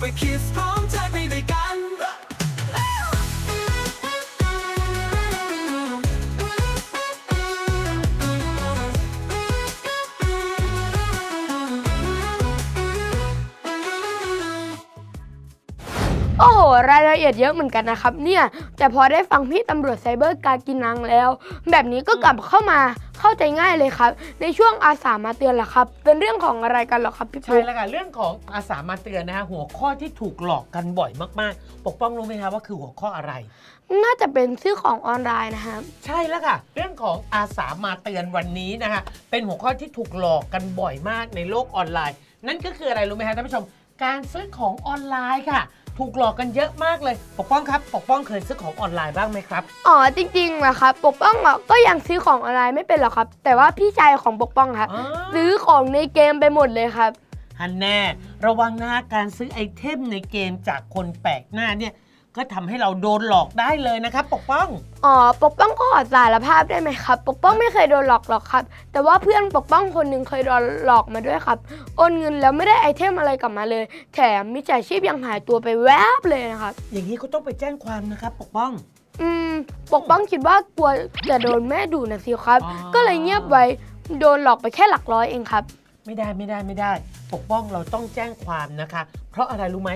ไปด้วย รายละเอียดเยอะเหมือนกันนะครับ เนี่ยแต่พอได้ฟังพี่ตำรวจไซเบอร์การกินนังแล้ว แบบนี้ก็กลับเข้ามาเข้าใจง่ายเลยครับ ในช่วงอาสามาเตือนล่ะครับ เป็นเรื่องของอะไรกันเหรอครับพี่ใช่ปุ๊กแล้วค่ะเรื่องของอาสามาเตือนนะฮะหัวข้อที่ถูกหลอกกันบ่อยมากๆ ปกป้องรู้ไหมคะว่าคือหัวข้ออะไร น่าจะเป็นซื้อของออนไลน์นะครับ ใช่แล้วค่ะ เรื่องของอาสามาเตือนวันนี้นะคะเป็นหัวข้อที่ถูกหลอกกันบ่อยมากในโลกออนไลน์ นั่นก็คืออะไรรู้ไหมคะท่านผู้ชมการซื้อของออนไลน์ค่ะ ถูกหลอกกันเยอะมากเลย ปกป้องครับ ปกป้องเคยซื้อของออนไลน์บ้างไหมครับ อ๋อจริงๆนะครับ ปกป้องอะก็ยังซื้อของออนไลน์ไม่เป็นหรอกครับ แต่ว่าพี่ชายของปกป้องครับ อ๋อ ซื้อของในเกมไปหมดเลยครับ ฮันแน่ ระวังนะการซื้อไอเทมในเกมจากคนแปลกหน้าเนี่ย ก็ทำให้เราโดนหลอกได้เลยนะครับ ปกป้อง อ๋อ ปกป้องก็ขอสารภาพได้ไหมครับ ปกป้องไม่เคยโดนหลอกหรอกครับ แต่ว่าเพื่อนปกป้องคนหนึ่งเคยโดนหลอกมาด้วยครับ โอนเงินแล้วไม่ได้ไอเทมอะไรกลับมาเลย แถมมิจฉาชีพยังหายตัวไปแวบเลยนะครับ อย่างนี้ก็ต้องไปแจ้งความนะครับ ปกป้อง อืม ปกป้องคิดว่ากลัวจะโดนแม่ดูนะสิครับ อ๋อ ก็เลยเงียบไว้ โดนหลอกไปแค่หลักร้อยเองครับ ไม่ได้ไม่ได้ไม่ได้ ปกป้องเราต้องแจ้งความนะคะ เพราะอะไรรู้ไหม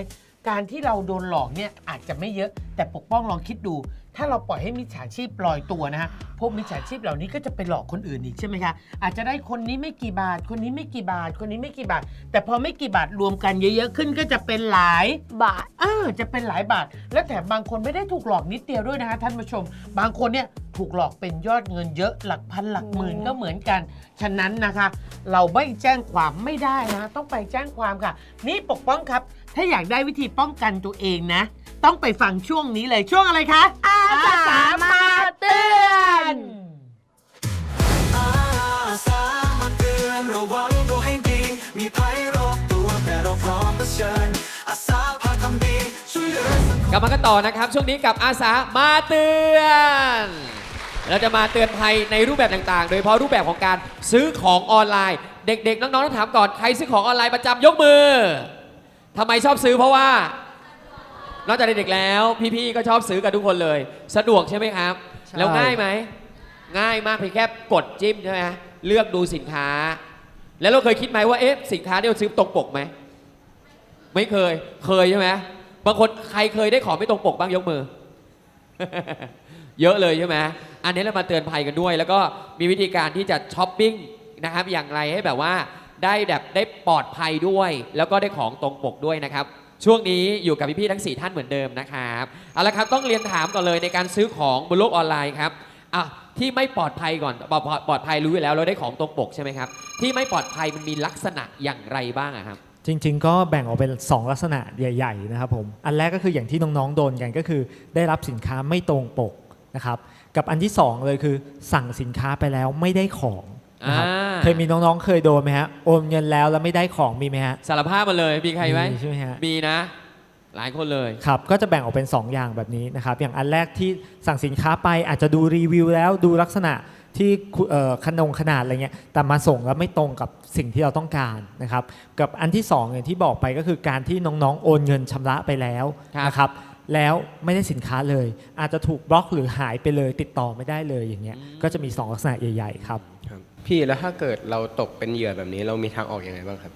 การที่เราโดนหลอกเนี่ยอาจจะไม่เยอะ แต่ปกป้องลองคิดดู ถ้าเราปล่อยให้มิจฉาชีพลอยตัวนะฮะพวกมิจฉาชีพเหล่านี้ก็จะไปหลอกคนอื่นอีกใช่ไหมคะอาจจะได้คนนี้ไม่กี่บาท คนนี้ไม่กี่บาท คนนี้ไม่กี่บาท แต่พอไม่กี่บาทรวมกันเยอะๆขึ้นก็จะเป็นหลาย บาท เออจะเป็นหลายบาท และแถมบางคนไม่ได้ถูกหลอกนิดเดียวด้วยนะคะท่านผู้ชม บางคนเนี่ยถูกหลอกเป็นยอดเงินเยอะหลักพันหลักหมื่นโอ้ก็เหมือนกัน ฉะนั้นนะคะ เราไม่แจ้งความไม่ได้นะ ต้องไปแจ้งความค่ะ นี่ปกป้องครับ ถ้าอยากได้วิธีป้องกันตัวเองนะ ต้องไปฟังช่วงนี้เลยช่วงอะไรคะ อาสามาเตือนอาสามาเตือนระวังตัวให้ดี มีภัยรอบตัวแต่เราพร้อมเผชิญอาสาพาทำดีช่วยเหลือสังคมกลับมากันต่อนะครับ ช่วงนี้กับอาสามาเตือนเราจะมาเตือนภัยในรูปแบบต่างๆ โดยเฉพาะรูปแบบของการซื้อของออนไลน์ เด็กๆ น้องๆต้องถามก่อนใครซื้อของออนไลน์ประจำยกมือ ทำไมชอบซื้อเพราะว่า นอกจากเด็กๆแล้ว พี่ๆก็ชอบซื้อกันทุกคนเลย สะดวกใช่ไหมครับ ใช่ แล้วง่ายไหม ง่ายมากเพียงแค่กดจิ้มใช่ไหมฮะเลือกดูสินค้า แล้วเราเคยคิดไหมว่าเอ๊ะสินค้าที่เราซื้อตรงปกไหม ไม่เคย เคยใช่ไหมบางคนใครเคยได้ของไม่ตรงปกบ้างยกมือ เยอะเลยใช่ไหมอันนี้เรามาเตือนภัยกันด้วย แล้วก็มีวิธีการที่จะช้อปปิ้งนะครับอย่างไรให้แบบว่า ได้แบบได้ปลอดภัยด้วย แล้วก็ได้ของตรงปกด้วยนะครับ ช่วงนี้อยู่กับพี่ๆทั้ง 4 ท่านเหมือนเดิมนะครับเอาละครับต้องเรียนถามก่อนเลยในการซื้อของบนโลกออนไลน์ครับอะที่ไม่ปลอดภัยก่อนปลอดปลอดภัยรู้อยู่แล้วเราได้ของตรงปกใช่ไหมครับ ที่ไม่ปลอดภัยมันมีลักษณะอย่างไรบ้างอะครับ จริง ๆ ก็แบ่งออกเป็น 2 ลักษณะใหญ่ ๆ นะครับผม อันแรกก็คืออย่างที่น้องๆโดนกันก็คือ ได้รับสินค้าไม่ตรงปกนะครับ กับอันที่ 2 เลยคือ สั่งสินค้าไปแล้วไม่ได้ของ นะครับอ่าเคยมีน้องๆ เคยโดนไหมฮะโอนเงินแล้วแล้วไม่ได้ของมีไหมฮะสารภาพมาเลยมีใครไหมใช่ไหมฮะมีนะ หลายคนเลยครับก็จะแบ่งออกเป็น 2 อย่างแบบนี้นะครับอย่างอันแรกที่สั่งสินค้าไปอาจจะดูรีวิวแล้วดูลักษณะที่คุเอ่อขนงขนาดอะไรเงี้ยแต่มาส่งแล้วไม่ตรงกับสิ่งที่เราต้องการนะครับกับอันที่2อย่างที่บอกไปก็คือการที่น้องๆ โอนเงินชำระไปแล้วครับนะครับแล้วไม่ได้สินค้าเลย อาจจะถูกบล็อกหรือหายไปเลยติดต่อไม่ได้เลยอย่างเงี้ยก็จะมี 2 ลักษณะใหญ่ ๆ ครับครับ พี่แล้วถ้าเกิดเราตกเป็นเหยื่อแบบนี้ เรามีทางออกยังไงบ้างครับ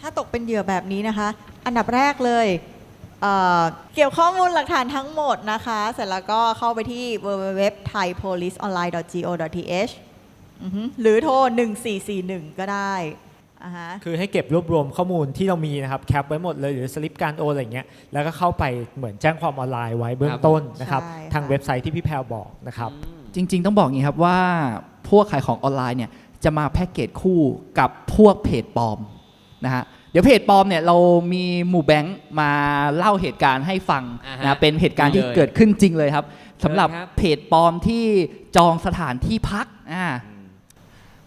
ถ้าตกเป็นเหยื่อแบบนี้นะคะ อันดับแรกเลยเอ่อเก็บข้อมูลหลักฐานทั้งหมดนะคะ เสร็จแล้วก็เข้าไปที่ www.thaipoliceonline.th อือฮึหรือโทร 1441 ก็ได้อ่าฮะคือให้เก็บรวบรวมข้อมูลที่เรามีนะครับแคปไว้หมดเลยหรือสลิปการโอนอะไรเงี้ยแล้วก็เข้าไปเหมือนแจ้งความออนไลน์ไว้เบื้องต้นนะครับใช่ค่ะทางเว็บไซต์ที่พี่แพรบอกนะครับ จริง ๆ ต้องบอกอย่างนี้ครับว่า พวกขายของออนไลน์เนี่ยจะมาแพ็กเกจคู่กับพวกเพจปลอมนะฮะเดี๋ยวเพจปลอมเนี่ยเรามีหมู่แบงค์มาเล่าเหตุการณ์ให้ฟังอ่าฮะนะเป็นเหตุการณ์ที่ดีเลยเกิดขึ้นจริงเลยครับสำหรับเชิญครับเพจปลอมที่จองสถานที่พักอ่า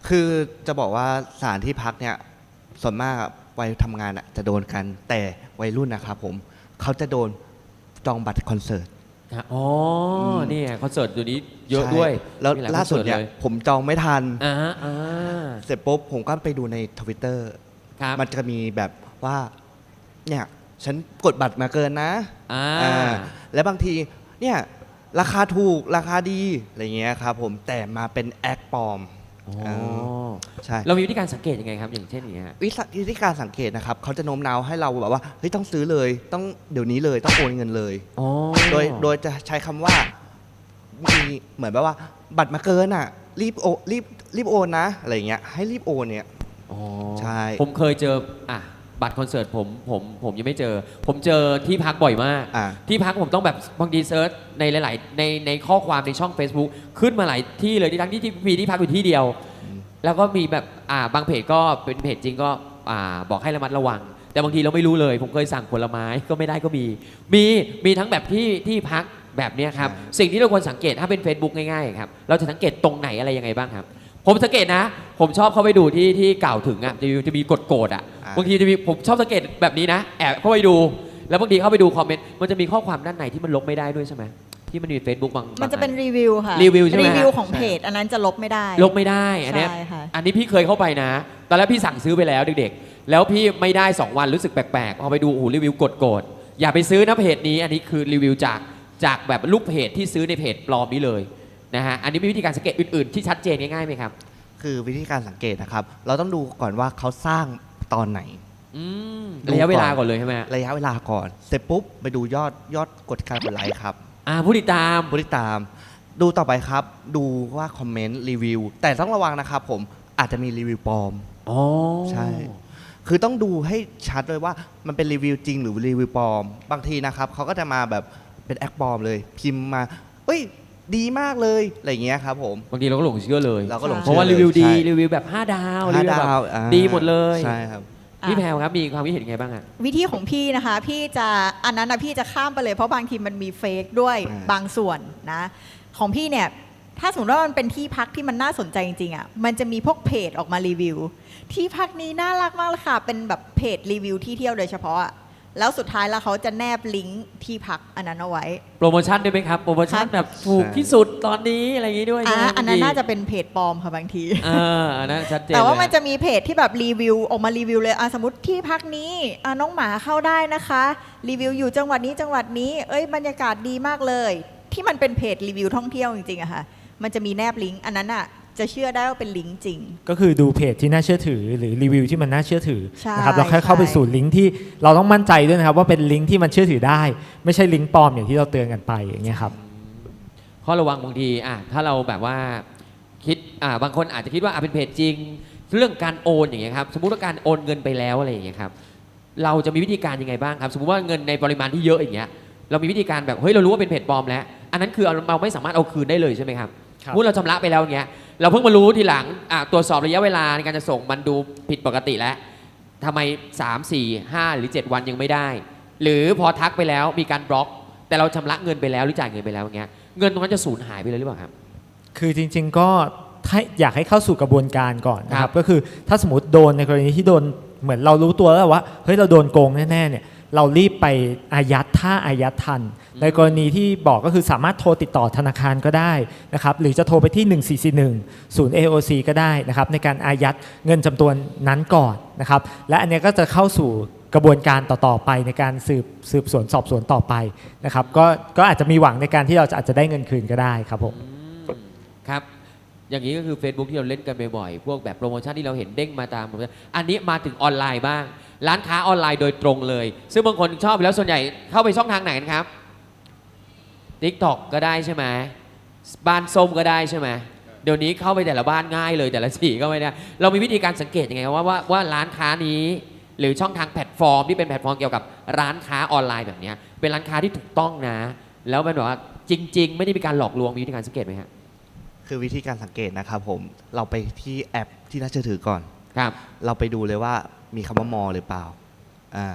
คือจะบอกว่าสถานที่พักเนี่ยส่วนมากอะวัยทำงานอะจะโดนกันแต่วัยรุ่นนะครับผมเขาจะโดนจองบัตรคอนเสิร์ต อะอ๋ออมนี่ไงคอนเสิร์ตอยู่นี้เยอะใช่ด้วยแล้วมีหยล่าสุดคอเนี่ยสิร์ตผมจองไม่ทันอ่าอ่าเสร็จปุ๊บผมก็ไปดูในทวิตเตอร์ครับมันจะมีแบบว่า เนี่ย ฉันกดบัตรมาเกินนะอ่าอ่าและบางทีเนี่ย ราคาถูกราคาดี อะไรเงี้ยครับผมแต่มาเป็นแอคปลอม อ๋อเออใช่ เรามีวิธีการสังเกตยังไงครับ อย่างเช่นอย่างเงี้ยฮะ วิธีวิธีการสังเกตนะครับเขาจะโน้มน้าวให้เราแบบว่าเฮ้ยต้องซื้อเลยต้องเดี๋ยวนี้เลยต้องโอนเงินเลย อ๋อโดยโดยจะใช้คำว่ามีเหมือนแบบว่า บัตรมาเกินอะ รีบโอรีบรีบโอนนะอะไรเงี้ยให้รีบโอนเนี่ย อ๋อใช่ ผมเคยเจออะ บัตรคอนเสิร์ตผมผมผมยังไม่เจอ ผมเจอที่พักบ่อยมาก อ่า ที่พักผมต้องแบบบางทีเซิร์ชในหลาย ๆ ในในข้อความในช่อง Facebook ขึ้นมาหลายที่เลยที่ทั้งที่ที่มีที่พักอยู่ที่เดียว แล้วก็มีแบบอ่าบางเพจก็เป็นเพจจริงก็อ่าบอกให้ระมัดระวัง แต่บางทีเราไม่รู้เลย ผมเคยสั่งผลไม้ก็ไม่ได้ก็มี มีมีทั้งแบบที่ที่พักแบบเนี้ยครับ สิ่งที่เราควรสังเกตถ้าเป็น Facebook ง่าย ๆ ครับ เราจะสังเกตตรงไหนอะไรยังไงบ้างครับ ผมสังเกตนะ ผมชอบเข้าไปดูที่ที่กล่าวถึงอะจะมีจะมีกดโกรธอะอ่า บางทีจะมีผมชอบสังเกตแบบนี้นะแอบเข้าไปดู แล้วบางทีเข้าไปดูคอมเมนต์มันจะมีข้อความด้านในที่มันลบไม่ได้ด้วยใช่ไหมที่มันมี Facebook บางมันจะบางเป็นอั รีวิวค่ะรีวิวใช่ไหม รีวิวฮะของเพจ อันนั้นจะลบไม่ได้ ลบไม่ได้อันเนี้ยใช่ค่ะ อันนี้พี่เคยเข้าไปนะ ตอนแรกพี่สั่งซื้อไปแล้วเด็กๆ แล้วพี่ไม่ได้ 2 วันรู้สึกแปลกๆพอไปดูโอ้โหรีวิวกดโกรธอย่าไปซื้อนะเพจนี้ อันนี้คือรีวิวจากจากแบบลูกเพจที่ซื้อในเพจปลอมนี้เลย นะฮะอันนี้มีวิธีการสังเกตอื่น ๆ ที่ชัดเจนง่ายๆไหมครับ คือวิธีการสังเกตนะครับ เราต้องดูก่อนว่าเขาสร้างตอนไหน อืมดูระยะเวลาก่อนก่อนเลยใช่ไหมฮะระยะเวลาก่อน เสร็จปุ๊บไปดูยอดยอดกดการกดไลค์ครับอ่าผู้ติดตามผู้ติดตาม ดูต่อไปครับ ดูว่าคอมเมนต์รีวิวแต่ต้องระวังนะครับผมอาจจะมีรีวิวปลอม อ๋อใช่ คือต้องดูให้ชัดเลยว่ามันเป็นรีวิวจริงหรือรีวิวปลอม บางทีนะครับเขาก็จะมาแบบเป็นแอคปลอมเลย พิมพ์มา เอ้ย ดีมากเลยอะไรอย่างเงี้ยครับผม บางทีเราก็หลงเชื่อเลยเราก็หลงเพราะว่าเชื่รีอวิวดีใช่รีวิวแบบ 5 ดาวห้ารีวิวดาแบบวอ่าดีหมดเลยใช่ครับ พี่แพรวครับมีความคิดเห็นยังไงบ้างอะ วิธีของพี่นะคะ พี่จะอันนั้นนะพี่จะข้ามไปเลย เพราะบางทีมันมีเฟกด้วยอ่า บางส่วนนะ ของพี่เนี่ย ถ้าสมมติว่ามันเป็นที่พักที่มันน่าสนใจจริงๆอะมันจะมีพวกเพจออกมารีวิว ที่พักนี้น่ารักมากเลยค่ะ เป็นแบบเพจรีวิวที่เที่ยวโดยเฉพาะอะ แล้วสุดท้ายแล้วเขาจะแนบลิงก์ที่พักอันนั้นเอาไว้ โปรโมชั่นด้วยไหมครับ โปรโมชั่นครับแบบถูกใช่ที่สุดตอนนี้อะไรอย่างงี้ด้วยอ่าใช่ไหมอันนั้นพี่น่าจะเป็นเพจปลอมค่ะบางทีเอออันนั้นชัดเจนแต่ว่าเลยมันจะมีเพจที่แบบรีวิวออกมารีวิวเลยอะสมมติที่พักนี้อะน้องหมาเข้าได้นะคะ รีวิวอยู่จังหวัดนี้จังหวัดนี้เอ้ยบรรยากาศดีมากเลย ที่มันเป็นเพจรีวิวท่องเที่ยวจริงๆอะค่ะมันจะมีแนบลิงก์อันนั้นอะ จะเชื่อได้ว่าเป็นลิงก์จริง ก็คือดูเพจที่น่าเชื่อถือ หรือรีวิวที่มันน่าเชื่อถือใช่นะครับแล้วค่อยเข้าไปใช่สู่ลิงก์ที่เราต้องมั่นใจด้วยนะครับ ว่าเป็นลิงก์ที่มันเชื่อถือได้ ไม่ใช่ลิงก์ปลอมอย่างที่เราเตือนกันไปอย่างเงี้ยครับข้อระวังบางทีอะถ้าเราแบบว่าคิดอ่าบางคนอาจจะคิดว่าอะเป็นเพจจริง เรื่องการโอนอย่างเงี้ยครับสมมุติว่าการโอนเงินไปแล้วอะไรอย่างเงี้ยครับเราจะมีวิธีการยังไงบ้างครับ สมมติว่าเงินในปริมาณที่เยอะอย่างเงี้ยเรามีวิธีการแบบเฮ้ยเรารู้ว่าเป็นเพจปลอมแล้ว อันนั้นคือเราไม่สามารถเอาคืนได้เลยใช่ไหมครับ ครับสมมุติเราชำระไปแล้วอย่างเงี้ยเราเพิ่งมารู้ทีหลังอะตรวจสอบระยะเวลาในการจะส่งมันดูผิดปกติแล้วทำไม 3 4 5 หรือ 7 วันยังไม่ได้ หรือพอทักไปแล้วมีการบล็อก แต่เราชำระเงินไปแล้วหรือจ่ายเงินไปแล้วอย่างเงี้ยเงินตรงนั้นจะสูญหายไปเลยหรือเปล่าครับ คือจริงๆก็ถ้าอยากให้เข้าสู่กระบวนการก่อนนะคครัรับ บก็คือถ้าสมมติโดนในกรณีที่โดนเหมือนเรารู้ตัวแล้วว่าเฮ้ยเราโดนโกงแน่ๆเนี่ย เรารีบไปอายัดถ้าอายัดทัน ในกรณีที่บอกก็คือสามารถโทรติดต่อธนาคารก็ได้นะครับหรือจะโทรไปที่ 1441ศูนย์ AOC ก็ได้นะครับในการอายัดเงินจำนวนนั้นก่อนนะครับและอันเนี้ยก็จะเข้าสู่กระบวนการต่อๆไปในการสืบสืบสวนสอบสวนต่อไปนะครับก็ก็อาจจะมีหวังในการที่เราจะอาจจะได้เงินคืนก็ได้ครับผมครับ อย่างนี้ก็คือ Facebook ที่เราเล่นกันบ่อยๆพวกแบบโปรโมชั่นที่เราเห็นเด้งมาตาม อันนี้มาถึงออนไลน์บ้าง ร้านค้าออนไลน์โดยตรงเลย ซึ่งบางคนชอบแล้วส่วนใหญ่เข้าไปช่องทางไหนนะครับ TikTok ก็ได้ใช่ไหมบ้านส้มก็ได้ใช่ไหมเดี๋ยวนี้เข้าไปแต่ละบ้านง่ายเลยแต่ละสีก็ไม่ได้ เรามีวิธีการสังเกตยังไงว่าว่าว่าร้านค้านี้ หรือช่องทางแพลตฟอร์มที่เป็นแพลตฟอร์มเกี่ยวกับร้านค้าออนไลน์แบบนี้เป็นร้านค้าที่ถูกต้องนะ แล้วมันแบบว่าจริง ๆ ไม่ได้มีการหลอกลวงมีวิธีการสังเกตไหมฮะ คือวิธีการสังเกตนะครับผมเราไปที่แอปที่น่าเชื่อถือก่อน ครับ เราไปดูเลยว่ามีคำว่ามอหรือเปล่าอ่า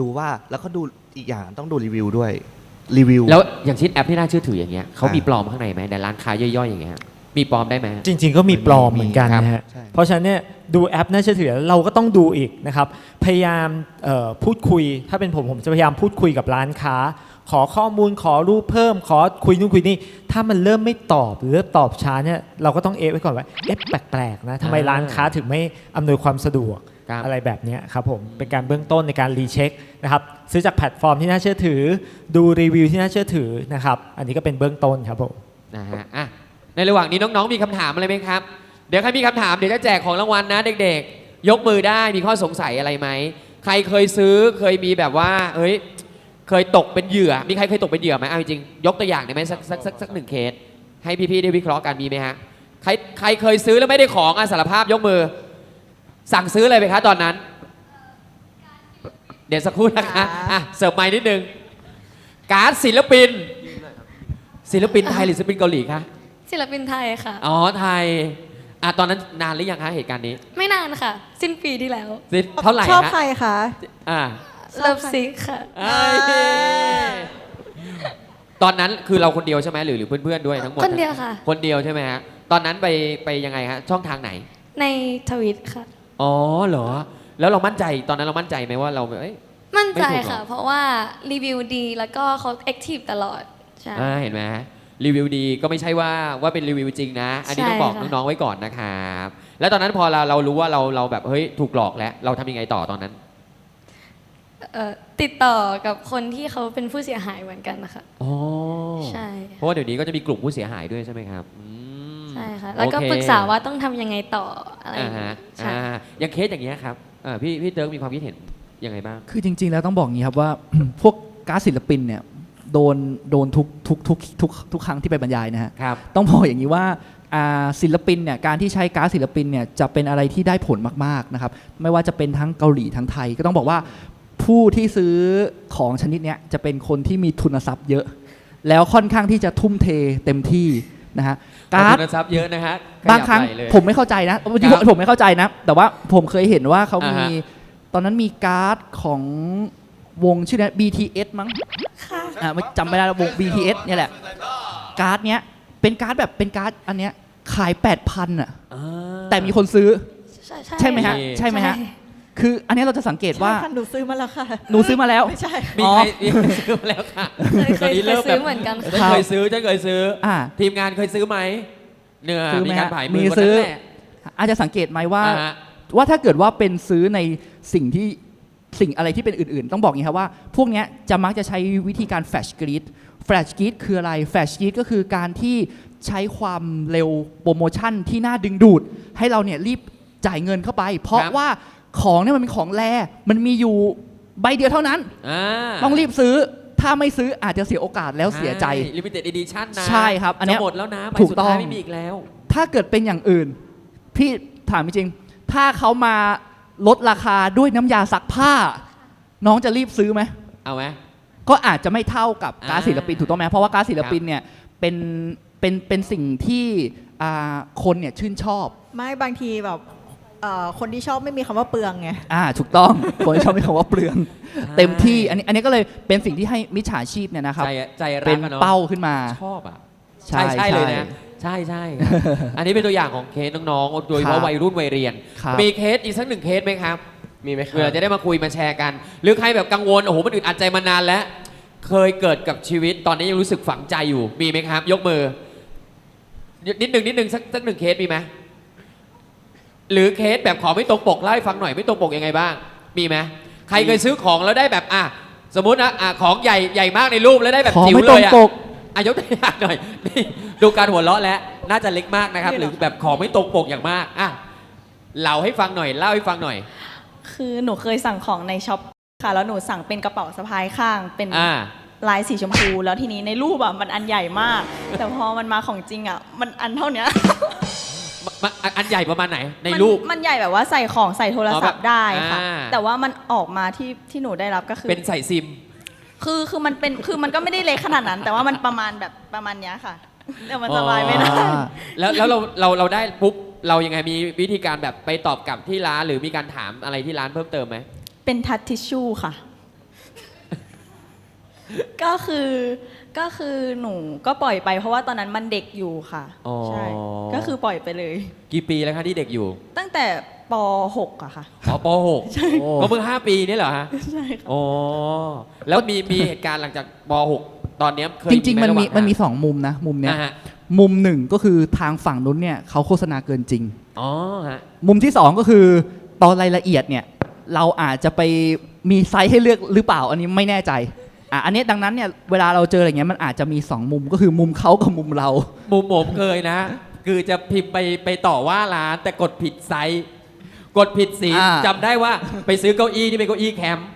ดูว่าแล้วก็ดูอีกอย่างต้องดูรีวิวด้วยรีวิว แล้วอย่างเช่นแอปที่น่าเชื่อถืออย่างเงี้ยเขามีอ่าปลอมข้างในไหมในร้านค้าย่อยๆอย่างเงี้ยมีปลอมได้ไหม จริง ๆ ก็มีปลอมเหมือนกันครับนะฮะ ใช่ เพราะฉะนั้นเนี่ยดูแอปน่าเชื่อถือเราก็ต้องดูอีกนะครับ พยายามเอ่อพูดคุย ถ้าเป็นผมผมจะพยายามพูดคุยกับร้านค้า ขอข้อมูลขอรูปเพิ่มขอคุยนู่นคุยนี่ถ้ามันเริ่มไม่ตอบหรือตอบช้าเนี่ยเราก็ต้องเอะไว้ก่อนว่าเอ๊ะแปลกๆนะทำไมร้านค้าถึงไม่อำนวยความสะดวกครับอะไรแบบเนี้ยครับผมเป็นการเบื้องต้นในการรีเช็คนะครับซื้อจากแพลตฟอร์มที่น่าเชื่อถือ ดูรีวิวที่น่าเชื่อถือนะครับอันนี้ก็เป็นเบื้องต้นครับผมนะฮะอะในระหว่างนี้น้องๆมีคำถามอะไรไหมครับ เดี๋ยวใครมีคำถามเดี๋ยวจะแจกของรางวัลนะเด็กๆ ยกมือได้มีข้อสงสัยอะไรไหมใครเคยซื้อเคยมีแบบว่าเฮ้ย เคยตกเป็นเหยื่อ มีใครเคยตกเป็นเหยื่อไหมเอาจริงๆยกตัวอย่างได้ไหมสักสักสักสักหนึ่งเคส ให้พี่ๆได้วิเคราะห์กันมีไหมฮะ ใครใครเคยซื้อแล้วไม่ได้ของอะสารภาพยกมือ สั่งซื้ออะไรไปคะตอนนั้น เดี๋ยวสักครู่นะคะอะเสิร์ฟไม้นิดนึง การ์ดศิลปิน ศิลปินไทยหรือศิลปินเกาหลีคะ ศิลปินไทยค่ะ อ๋อไทย อะตอนนั้นนานหรือยังคะเหตุการณ์นี้ไม่นานค่ะ สิ้นปีที่แล้ว สิเท่าไหร่ชอบฮะใครคะ อ่า เลิฟซิกค่ะเอ้ยตอนนั้นคือเราคนเดียวใช่ไหมหรือหรือเพื่อนๆด้วยทั้งหมดคนเดียวค่ะ คนเดียวใช่ไหมฮะตอนนั้นไปไปยังไงฮะช่องทางไหน ในทวิตค่ะ อ๋อเหรอ แล้วเรามั่นใจตอนนั้นเรามั่นใจไหมว่าเราเอ้ย มั่นใจไม่ถูกหรอ ค่ะ เพราะว่ารีวิวดีแล้วก็เขาแอคทีฟตลอดใช่ อ่าเห็นไหมรีวิวดีก็ไม่ใช่ว่าว่าเป็นรีวิวจริงนะ อันนี้ใช่ต้องบอกค่ะ น้องๆไว้ก่อนนะครับแล้วตอนนั้นพอเราเรารู้ว่าเราเราแบบเฮ้ยถูกหลอกแล้วเราทำยังไงต่อตอนนั้น เอ่อติดต่อกับคนที่เขาเป็นผู้เสียหายเหมือนกันนะคะ อ๋อใช่เพราะว่าเดี๋ยวนี้ก็จะมีกลุ่มผู้เสียหายด้วยใช่ไหมครับอืม ใช่ค่ะ แล้วก็โอเค ปรึกษาว่าต้องทำยังไงต่ออะไรออ่าย่างเงี้ฮะยใช่อ่าอย่างเคสอย่างเงี้ยครับอ่าพี่พี่เติร์กมีความคิดเห็นยังไงบ้าง คือจริง ๆ แล้วต้องบอกอย่างนี้ครับว่า พวกการดศิลปินเนี่ยโดนโดนทุกทุกทุกทุกทุกครั้งที่ไปบรรยายนะฮะ ครับ ต้องบอกอย่างนี้ว่าอ่าศิลปินเนี่ยการที่ใช้การดศิลปินเนี่ยจะเป็นอะไรที่ได้ผลมากๆนะครับไม่ว่าจะเป็นทั้งเกาหลีทั้งไทย ก็ต้องบอกว่า ผู้ที่ซื้อของชนิดเนี้ยจะเป็นคนที่มีทุนทรัพย์เยอะ แล้วค่อนข้างที่จะทุ่มเทเต็มที่นะฮะกาการร์ดทุนทรัพย์เยอะนะฮะบางครั้งขยัไหล่เลยผมไม่เข้าใจนะจริงครับๆผมไม่เข้าใจนะ แต่ว่าผมเคยเห็นว่าเขามีอ่าฮะตอนนั้นมีการ์ดของวงชื่อนี้ BTS มั้งอ่าไม่จำไม่ได้แล้ววง BTS เนี่ยแหละ การ์ดเนี้ยเป็นการ์ดแบบเป็นการ์ดอันเนี้ยขาย 8,000อะอ่าแต่มีคนซื้อ ใช่ใช่ไหมฮะใช่ใช่ไหมฮะ คืออันเนี้ยเราจะสังเกตว่าใช่ค่ะหนูซื้อมาแล้วค่ะ หนูซื้อมาแล้ว ไม่ใช่ มีอ๋อใครมีใครซื้อมาแล้วค่ะเคยเคตอนยนี้เคเริ่ยมแบซื้บอเหมือนกันฉันค่ะเคยซื้อฉันเคยซื้อออ่าทีมงานเคยซื้อไหมเนื้อซื้อไหมมีการฮะผ่ายมีมือวันซื้อนั้นแหละอาจจะสังเกตไหมว่า อ่าฮะ ว่าถ้าเกิดว่าเป็นซื้อในสิ่งที่สิ่งอะไรที่เป็นอื่นๆ ต้องบอกอย่างนี้ครับว่า พวกเนี้ยจะมักจะใช้วิธีการแฟลชกรีดแฟลชกรีดคืออะไรแฟลชกรีดก็คือการที่ใช้ความเร็วโปรโมชั่นที่น่าดึงดูด ให้เราเนี่ยรีบจ่ายเงินเข้าไป เพราะครับ ว่า ของเนี่ยมันเป็นของแรมันมีอยู่ใบเดียวเท่านั้น อ่าต้องรีบซื้อ ถ้าไม่ซื้ออาจจะเสียโอกาสแล้วเสียใจ ลิมิเต็ดอีดิชั่นนะใช่ครับอันเนี้ยจะหมดแล้วนะใบถูกสุดต้อท้างยไม่มีอีกแล้ว ถ้าเกิดเป็นอย่างอื่น พี่ถามจริงๆถ้าเขามาลดราคาด้วยน้ำยาซักผ้า น้องจะรีบซื้อไหม เอาไหม ก็อาจจะไม่เท่ากับการดอ่าศิลปินถูกต้องไหมเพราะว่าการดศิลปินเนี่ยเป็นเป็นเป็นสิ่งที่อ่าคนเนี่ยชื่นชอบ ไม่บางทีแบบ เอ่อคนที่ชอบไม่มีคำว่าเปลืองไง อ่าถูกต้อง คนชอบไม่คำว่าเปลือง เต็มที่อันนี้อันนี้ก็เลยเป็นสิ่งที่ให้มิจฉาชีพเนี่ยนะครับใจใจรัเป็กนอะเนาะเป้าขึ้นมา ชอบอะใช่ใช่ใช่เลยใช่นะ ใช่ใช่ อันนี้เป็นตัวอย่างของเคสน้องๆ โดยเฉครัพาะบวัยรุ่นวัยเรียน ครับ มีเคสอีกสักหนึ่งเคสไหมครับ มีไหมครัเผื่อบ จะได้มาคุยมาแชร์กัน หรือใครแบบกังวล โอ้โห มันอึดอัดใจมานานแล้ว เคยเกิดกับชีวิตตอนนี้ยังรู้สึกฝังใจอยู่ มีไหมครับ ยกมือ นิดหนึ่งนิดหนึ่งสักสักหนึ่งเคสมีไหม หรือเคสแบบขอไม่ตรงปกเล่าให้ฟังหน่อยไม่ตรงปกยังไงบ้าง มีไหมใครเคยซื้อของแล้วได้แบบอะสมมตินะอะของใหญ่ใหญ่มากในรูปแล้วได้แบบของจิ๋วไม่เลตรงยอะปก อายกตัวอย่างหน่อยนี่ดูการหัวเราะแล้วน่าจะเล็กมากนะครับ หรือแบบของไม่ตรงปกอย่างมากอะเล่าให้ฟังหน่อยเล่าให้ฟังหน่อย คือหนูเคยสั่งของในช็อปค่ะ แล้วหนูสั่งเป็นกระเป๋าสะพายข้างเป็นอ่า ลายสีชมพู แล้วทีนี้ในรูปอะมันอันใหญ่มาก แต่พอมันมาของจริงอะ มันอันเท่าเนี้ย มันอันอันใหญ่ประมาณไหนในมันรูปมันใหญ่แบบว่าใส่ของใส่โทรศัพท์ได้ค่ะอ่า แต่ว่ามันออกมาที่ที่หนูได้รับก็คือ เป็นใส่ซิม คือคือมันเป็นคือมันก็ไม่ได้เล็กขนาดนั้น แต่ว่ามันประมาณแบบประมาณเนี้ยค่ะ แต่มันสบายไม่ได้อ่าแล้วแล้วเราเราเราได้ปุ๊บเรายังไงมีวิธีการแบบไปตอบกลับที่ร้านหรือมีการถามอะไรที่ร้านเพิ่มเติมไหม เป็นทัชทิชชู่ค่ะ ก็คือ ก็คือหนูก็ปล่อยไป เพราะว่าตอนนั้นมันเด็กอยู่ค่ะอ๋อ ใช่ก็คือปล่อยไปเลย กี่ปีแล้วคะที่เด็กอยู่ตั้งแต่ป .6 อะค่ะ อ๋อป .6 ก็เพิ่ง5 ปีนี่เหรอฮะใช่ค่ะอ๋อแล้วมีมีเหตุการณ์หลังจากป .6 ตอนเนี้ยเคยจริงๆไหมันมีระหว่างมันมีทางสองมุมนะ มุมเนี้ยอ่าฮะมุมหนึ่งก็คือทางฝั่งนู้นเนี่ยเขาโฆษณาเกินจริง อ๋อฮะมุมที่สองก็คือตอนรายละเอียดเนี่ยเราอาจจะไปมีไซส์ให้เลือกหรือเปล่าอันนี้ไม่แน่ใจ อะอันนี้ดังนั้นเนี่ยเวลาเราเจออะไรเงี้ยมันอาจจะมีสองมุมก็คือมุมเขากับมุมเรา มุมผมเคยนะ คือจะพิมพ์ไปไปต่อว่าร้านแต่กดผิดไซส์กดผิดสีอ่า จำได้ว่าไปซื้อเก้าอี้ที่เป็นเก้าอี้แคมป์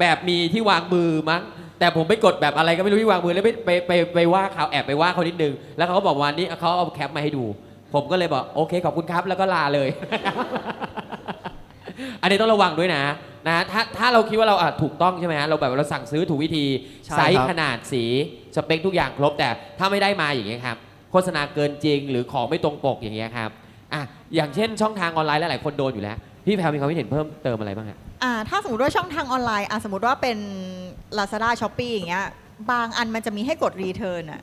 แบบมีที่วางมือมั้ง แต่ผมไปกดแบบอะไรก็ไม่รู้ที่วางมือแล้วไปไปไปไปว่าเขาแอบไปว่าเขานิดนึง แล้วเขาก็บอกว่านี่เขาเอาแคปมาให้ดู ผมก็เลยบอกโอเคขอบคุณครับแล้วก็ลาเลย อันนี้ต้องระวังด้วยนะ นะถ้าถ้าเราคิดว่าเราอะถูกต้องใช่ไหมฮะเราแบบเราสั่งซื้อถูกวิธีใช่ไซส์ครับขนาดสีสเปคทุกอย่างครบ แต่ถ้าไม่ได้มาอย่างเงี้ยครับโฆษณาเกินจริงหรือของไม่ตรงปกอย่างเงี้ยครับอะอย่างเช่นช่องทางออนไลน์หลายๆคนโดนอยู่แล้วพี่แพรวมีความคิดเห็นเพิ่มเติมอะไรบ้างฮะ อ่าถ้าสมมติว่าช่องทางออนไลน์อะสมมติว่าเป็น Lazada s h o p e e อย่างเงี้ยบางอันมันจะมีให้กดรีเทิร์นอะ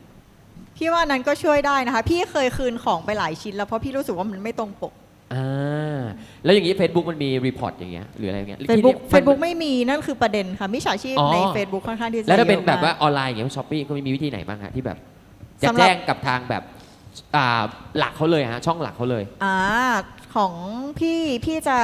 พี่ว่านั้นก็ช่วยได้นะคะ พี่เคยคืนของไปหลายชิ้นแล้วเพราะพี่รู้สึกว่ามันไม่ตรงปก อ่าแล้วอย่างนี้ Facebook มันมีรีพอร์ตอย่างเงี้ยหรืออะไรอย่างเงี้ย Facebook ที่ Facebook ไม่มีนั่นคือประเด็นค่ะมิจฉาชีพอ๋อใน Facebook ค่อนข้างที่จะแล้วถ้าเป็นยอะแบบว่ามกออนไลน์อย่างเงี้ยช้อปปี้ก็มีวิธีไหนบ้างฮะที่แบบ จะสำหรับแจ้งกับทางแบบอ่าหลักเขาเลยฮะช่องหลักเขาเลย อ่าของพี่พี่จะ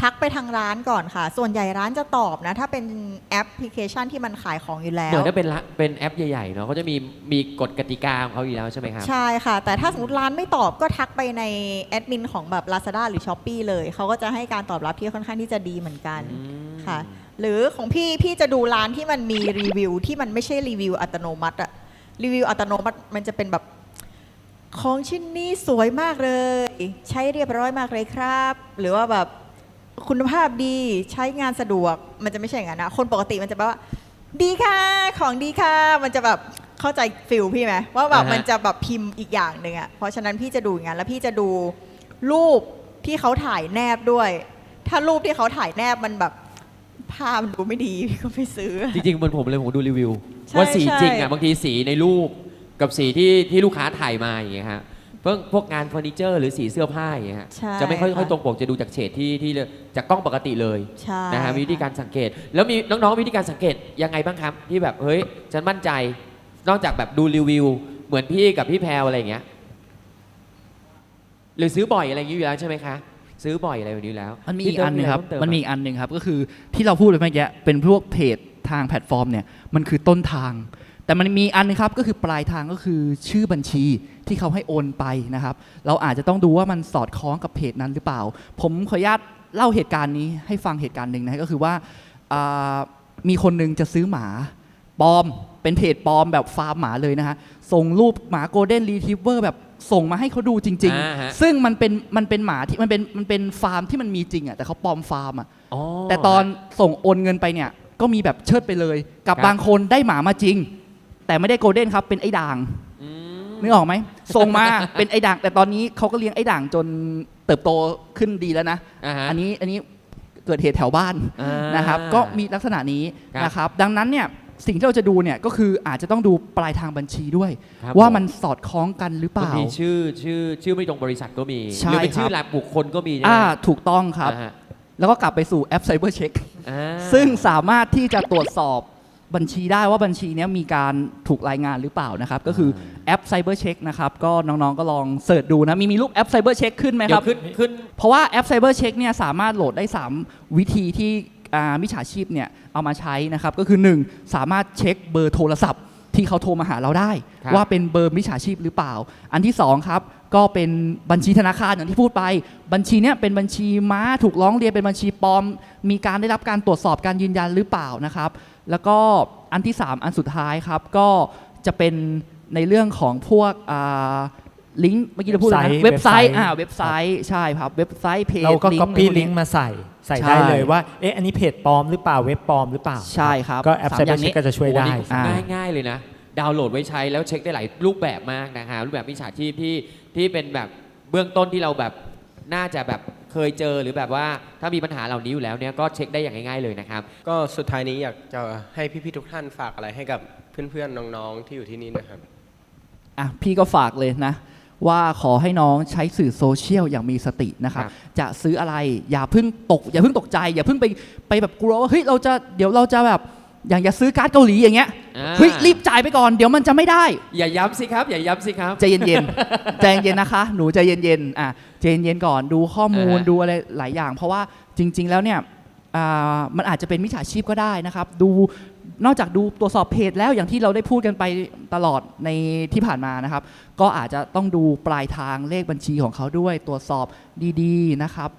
ทักไปทางร้านก่อนค่ะ ส่วนใหญ่ร้านจะตอบนะ ถ้าเป็นแอปพลิเคชันที่มันขายของอยู่แล้เหมืว อนถ้าเป็นละเป็นแอปใหญ่ๆเนาะเขาจะมีมีกฎกติกาของเขาอยู่แล้วใช่ไหมครับ ใช่ค่ะ แต่ถ้าสมมติร้านไม่ตอบก็ทักไปในแอดมินของแบบ Lazada หรือ s h อ p e e เลยเขาก็จะให้การตอบรับที่ค่อนข้างที่จะดีเหมือนกันอืม ค่ะ หรือของพี่พี่จะดูร้านที่มันมีรีวิวที่มันไม่ใช่รีวิวอัตโนมัติอะรีวิวอัตโนมัติมันจะเป็นแบบของชิ้นนี้สวยมากเลย ใช้เรียบร้อยมากเลยครับ หรือว่าแบบ คุณภาพดีใช้งานสะดวกมันจะไม่ใช่อย่างนั้นนะคนปกติมันจะแบบว่า ดีค่ะของดีค่ะมันจะแบบเข้าใจฟิลพี่ไหมว่าแบบอ่าฮะ มันจะแบบพิมพ์อีกอย่างหนึ่งอะเพราะฉะนั้นพี่จะดูอย่างนั้นแล้วพี่จะดูรูปที่เขาถ่ายแนบด้วย ถ้ารูปที่เขาถ่ายแนบมันแบบภาพมันดูไม่ดีพี่ก็ไม่ซื้อ จริงๆเหมันผมเลยผมดูรีวิว ใช่ว่าสีใช่ จริงอะบางทีสีในรูปกับสีที่ที่ลูกค้าถ่ายมาอย่างเงี้ยฮะ เพิ่งพวกงานเฟอร์นิเจอร์หรือสีเสื้อผ้าอย่างเงี้ยฮะใช่จะไม่ค่อยค่ะ ค่อยตรงปกจะดูจากเฉดที่ที่จากกล้องปกติเลยใช่นะฮะมีวิธีการสังเกต แล้วมีน้องๆวิธีการสังเกตยังไงบ้างครับ ที่แบบเฮ้ยฉันมั่นใจ นอกจากแบบดูรีวิว เหมือนพี่กับพี่แพรวอะไรอย่างเงี้ยหรือซื้อบ่อยอะไรอย่างงี้อยู่แล้วใช่ไหมคะซื้อบ่อยอะไรแบบนี้อยู่แล้วมันมีพี่อีกเติอันหนึงครับเพิ่เติมันมีอีกอันหนึ่งครับ ก็คือที่เราพูดไปเมื่อกี้เป็นพวกเพจทางแพลตฟอร์มเนี่ย มันคือต้นทาง แต่มันมีอันหนึงครับก็คือปลายทางก็คือชื่อบัญชีที่เขาให้โอนไปนะครับ เราอาจจะต้องดูว่ามันสอดคล้องกับเพจนั้นหรือเปล่า ผมขออนุญาตเล่าเหตุการณ์นี้ให้ฟังเหตุการณ์หนึ่งนะก็คือว่าอ่ามีคนหนึงจะซื้อหมาปลอมเป็นเพจปลอมแบบฟาร์มหมาเลยนะฮะส่งรูปหมาโกลเด้นรีทิเวอร์แบบส่งมาให้เขาดูจริงอ่าฮะๆซึ่งมันเป็นมันเป็นหมาที่มันเป็นมันเป็นฟาร์มที่มันมีจริงอะแต่เขาปลอมฟาร์มอะอ๋อแต่ตอนส่งโอนเงินไปเนี่ยก็มีแบบเชิดไปเลย กับครับบางคนได้หมามาจริง แต่ไม่ได้โกลเด้นครับเป็นไอ้ด่างอืมนึกออกไหมส่งมาเป็นไอ้ด่างแต่ตอนนี้เขาก็เลี้ยงไอ้ด่างจนเติบโตขึ้นดีแล้วนะอ่าฮะอันนี้อันนี้เกิดเหตุแถวบ้านอ่านนะครับ ก็มีลักษณะนี้ครับนะครับ ดังนั้นเนี่ยสิ่งที่เราจะดูเนี่ยก็คืออาจจะต้องดูปลายทางบัญชีด้วยครับว่าผมมันสอดคล้องกันหรือเปบางล่าทีชื่อชื่อชื่อไม่ตรงบริษัทก็มีใช่หรือเป็นครับชื่อรายบุคคลก็มีใช่ไหมอ่าถูกต้องครับอ่าฮะแล้วก็กลับไปสู่แอป Cyber Check อ่าซึ่งสามารถที่จะตรวจสอบ บัญชีได้ว่าบัญชีเนี้ยมีการถูกรายงานหรือเปล่านะครับ ก็คือแอป Cyber Check นะครับ ก็น้องๆก็ลองเสิร์ชดูนะ มีมีรูปแอป Cyber Check ขึ้นไหมเดี๋คยรัวบขึ้นขึ้น เพราะว่าแอป Cyber Check เนี่ยสามารถโหลดได้ 3 วิธีที่อ่ามิจฉาชีพเนี่ยเอามาใช้นะครับ ก็คือ 1 สามารถเช็คเบอร์โทรศัพท์ที่เขาโทรมาหาเราได้ครับว่าเป็นเบอร์มิจฉาชีพหรือเปล่า อันที่2ครับ ก็เป็นบัญชีธนาคารอย่างที่พูดไป บัญชีเนี้ยเป็นบัญชีม้าถูกร้องเรียนเป็นบัญชีปลอม มีการได้รับการตรวจสอบการยืนยันหรือเปล่านะครับ แล้วก็อันที่ 3 อันสุดท้ายครับ ก็จะเป็นในเรื่องของพวกอ่าลิงก์เมื่อกี้เราพูดอะไรนะเว็เว็บบไซไซต์ต์อ่าเว็บไซต์ใช่ครับเว็บไซต์เพจเราก็ลิง copy ก์ลิงก์มาใส่ใส่ใช่ได้เลยว่าเอ๊ะอันนี้เพจปลอมหรือเปล่าเว็บปลอมหรือเปล่า ใช่ครับก็แอปสามไซอเบอย่างร์นี้เช็คก็จะช่วยได้โอ้นี่อ่าง่ายง่ายเลยนะ ดาวน์โหลดไว้ใช้แล้วเช็คได้หลายรูปแบบมากนะครับรูปแบบมิจฉาชีพที่ที่เป็นแบบเบื้องต้นที่เราแบบน่าจะแบบเคยเจอหรือแบบว่าถ้ามีปัญหาเหล่านี้อยู่แล้วเนี่ยก็เช็คได้อย่างง่ายๆเลยนะครับ ก็สุดท้ายนี้อยากจะให้พี่ๆทุกท่านฝากอะไรให้กับเพื่อนๆน้องๆที่อยู่ที่นี่นะครับอะพี่ก็ฝากเลยนะ ว่าขอให้น้องใช้สื่อโซเชียลอย่างมีสตินะครับครับจะซื้ออะไรอย่าเพิ่งตก อย่าเพิ่งตกใจ อย่าเพิ่งไปไปแบบกลัวว่าเฮ้ยเราจะเดี๋ยวเราจะแบบอย่างอย่าซื้อการ์ดเกาหลีอย่างเงี้ยอ่า เฮ้ยรีบจ่ายไปก่อนเดี๋ยวมันจะไม่ได้ อย่าย้ำสิครับ อย่าย้ำสิครับ ใจเย็นๆ ใจเย็นๆนะคะ หนูใจเย็นๆอะใจเย็นๆก่อนดูข้อมูลอ่าฮะดูอะไรหลายอย่าง เพราะว่าจริง ๆ แล้วเนี่ยอ่ามันอาจจะเป็นมิจฉาชีพก็ได้นะครับ ดูนอกจากดูตรวจสอบเพจแล้วอย่างที่เราได้พูดกันไปตลอดในที่ผ่านมานะครับ ก็อาจจะต้องดูปลายทางเลขบัญชีของเขาด้วยตรวจสอบดีๆนะครับ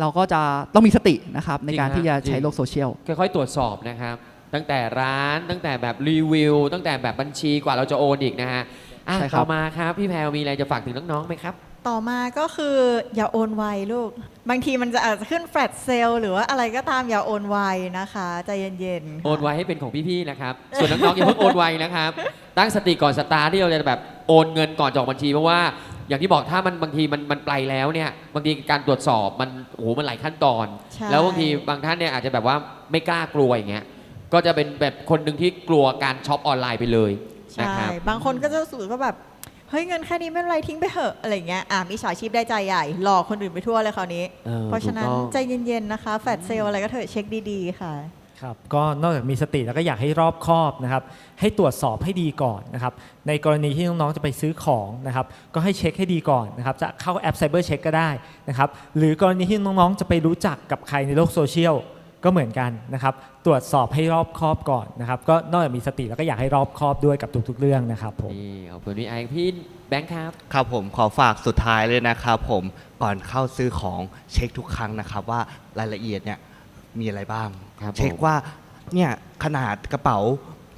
เราก็จะต้องมีสตินะครับในการจริงฮะที่จะใช้จริงโลกโซเชียลค่อยๆตรวจสอบนะครับ ตั้งแต่ร้านตั้งแต่แบบรีวิว ตั้งแต่แบบบัญชีกว่าเราจะโอนอีกนะฮะอะใช่ครับ ต่อมาครับพี่แพรวมีอะไรจะฝากถึงน้องๆไหมครับ ต่อมาก็คืออย่าโอนไวลูก บางทีมันจะอาจจะขึ้นแฟลตเซลหรือว่าอะไรก็ตามอย่าโอนไวนะคะใจเย็นๆค่ะ โอนไวให้เป็นของพี่ๆนะครับ ส่วนน้องๆอย่าเพิ่งโอนไวนะครับ ตั้งสติก่อนสตาร์ทที่เราจะแบบโอนเงินก่อนจองบัญชีเพราะว่า อย่างที่บอกถ้ามันบางทีมันมันไปแล้วเนี่ยบางทีการตรวจสอบมันโอ้โหมันหลายขั้นตอน ใช่ แล้วบางทีบางท่านเนี่ยอาจจะแบบว่าไม่กล้ากลัวอย่างเงี้ย ก็จะเป็นแบบคนหนึ่งที่กลัวการช็อปออนไลน์ไปเลยนะใช่ครับ บางคนก็จะรู้สึกว่าแบบ เฮ้ยเงินแค่นี้ไม่เป็นไรทิ้งไปเถอะอะไรเงี้ยอะมีฉาชีพได้ใจใหญ่ หลอกคนอื่นไปทั่วเลยคราวนี้ เออเพราะฉะนั้นถูกต้อง ใจเย็น ๆ นะคะ แฟลตเซลอะไรก็เถอะเช็คดีๆ ค่ะ ครับก็นอกจากมีสติแล้วก็อยากให้รอบคอบนะครับ ให้ตรวจสอบให้ดีก่อนนะครับ ในกรณีที่น้อง ๆ จะไปซื้อของนะครับ ก็ให้เช็คให้ดีก่อนนะครับ จะเข้าแอป Cyber Check ก็ได้นะครับ หรือกรณีที่น้อง ๆ จะไปรู้จักกับใครในโลกโซเชียล ก็เหมือนกันนะครับ ตรวจสอบให้รอบคอบก่อนนะครับ ก็นอกจากมีสติแล้วก็อยากให้รอบคอบด้วยกับทุกๆเรื่องนะครับผม นี่ขอบคุณพี่ไอซ์พี่แบงค์ครับ ครับผมขอฝากสุดท้ายเลยนะครับผมก่อนเข้าซื้อของเช็คทุกครั้งนะครับ ว่ารายละเอียดเนี่ยมีอะไรบ้าง ครับผม เช็คว่าเนี่ยขนาดกระเป๋า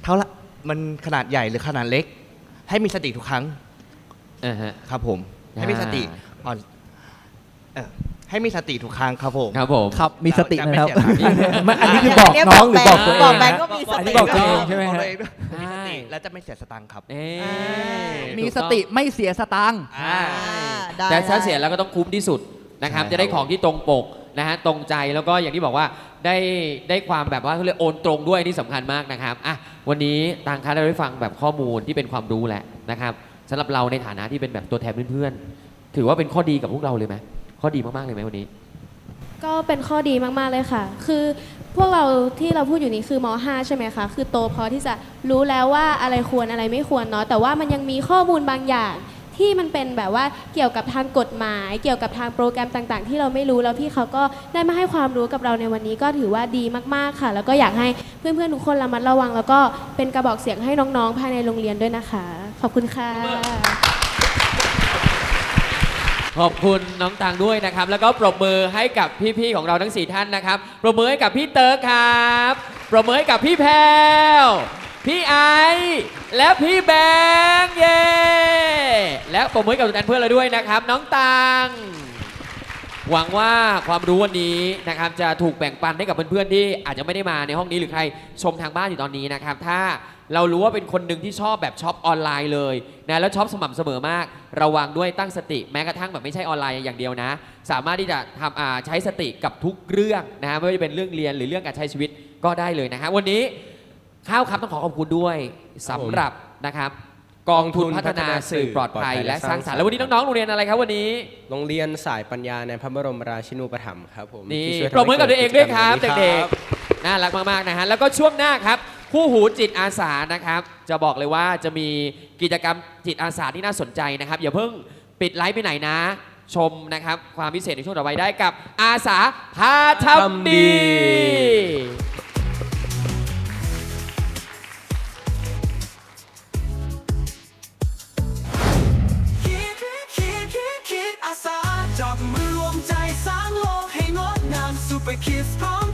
เท่าละมันขนาดใหญ่หรือขนาดเล็ก ให้มีสติทุกครั้งอ่าฮะ ครับผม ให้มีสติอ่าก่อนเออ ให้มีสติทุกครั้งครับผม ครับผมครับมีสตินะครับจะไม่เสียตังค์ไม่อันนี้คือบอกเนี่ยน้องหรือบอกตัวเอง บอกแบงค์ก็มีสติอันนี้บอกตัวเองใช่ไหมบอกฮะตัวเองด้วยใช่มีสติและจะไม่เสียสตังค์ครับ เอ๊ะมีถูกสองติไม่เสียสตางค์ อ่าได้แต่ถ้าได้เสียแล้วก็ต้องคุ้มที่สุดนะครับ ใช่จะได้ครับของที่ตรงปกนะฮะตรงใจแล้วก็อย่างที่บอกว่าได้ได้ความแบบว่าเขาเรียกโอนตรงด้วยนี่สำคัญมากนะครับอะวันนี้ทางค้าเราได้ฟังแบบข้อมูลที่เป็นความรู้แหละนะครับสำหรับเราในฐานะที่เป็นแบบตัวแทนเพื่อนๆถือว่าเป็นข้อดีกับพวกเราเลยไหม ข้อดีมาก ๆ เลยไหมวันนี้ ก็เป็นข้อดีมาก ๆ เลยค่ะ คือพวกเราที่เราพูดอยู่นี้คือม .5 ใช่ไหมคะ คือโตพอที่จะรู้แล้วว่าอะไรควรอะไรไม่ควรเนาะ แต่ว่ามันยังมีข้อมูลบางอย่างที่มันเป็นแบบว่าเกี่ยวกับทางกฎหมาย เกี่ยวกับทางโปรแกรมต่าง ๆ ที่เราไม่รู้แล้วพี่เขาก็ได้มาให้ความรู้กับเราในวันนี้ก็ถือว่าดีมากๆค่ะ แล้วก็อยากให้เพื่อนๆทุกคนระมัดระวัง แล้วก็เป็นกระบอกเสียงให้น้องๆ ภายในโรงเรียนด้วยนะคะ ขอบคุณค่ะ ขอบคุณน้องตังด้วยนะครับ แล้วก็ปรบมือให้กับพี่ๆของเราทั้ง 4 ท่านนะครับ ปรบมือให้กับพี่เติร์กครับ ปรบมือให้กับพี่แพรพี่ไอและพี่แบงค์เย่และปรบมือกับตัวแทนเพื่อนเราด้วยนะครับ น้องตังหวังว่าความรู้วันนี้นะครับจะถูกแบ่งปันให้กับเพื่อนๆที่อาจจะไม่ได้มาในห้องนี้หรือใครชมทางบ้านอยู่ตอนนี้นะครับ ถ้า เรารู้ว่าเป็นคนหนึ่งที่ชอบแบบช็อปออนไลน์เลยนะแล้วช็อปสม่ำเสมอมาก ระวังด้วยตั้งสติแม้กระทั่งแบบไม่ใช่ออนไลน์อย่างเดียวนะ สามารถที่จะทำอ่าใช้สติกับทุกเรื่องนะไม่ว่าจะเป็นเรื่องเรียนหรือเรื่องการใช้ชีวิตก็ได้เลยนะฮะวันนี้ข้าวครับต้องขอขอบคุณด้วยสำหรับนะครับกองทุนพัฒนาสื่อปลอดภัยและสร้างสรรค์แล้ววันนี้น้องๆ โรงเรียนอะไรครับวันนี้ โรงเรียนสายปัญญาในพระบรมราชินูปถัมภ์ครับผมนี่ที่ช่วยปรบมือกับตัวเองด้วยครับทำให้เด็กกิจรรมวันนี้ครับๆน่ารักมากๆนะฮะแล้วก็ช่วงหน้าครับ คู่หูจิตอาสานะครับ จะบอกเลยว่าจะมีกิจกรรมจิตอาสาที่น่าสนใจนะครับ อย่าเพิ่งปิดไลฟ์ไปไหนนะ ชมนะครับ ความพิเศษในช่วงต่อไปได้กับอาสาพาทำดี คิดคิดคิดคิดอาสาจับมือรวมใจสร้างโลกให้งดงาม Super Kids พร้อม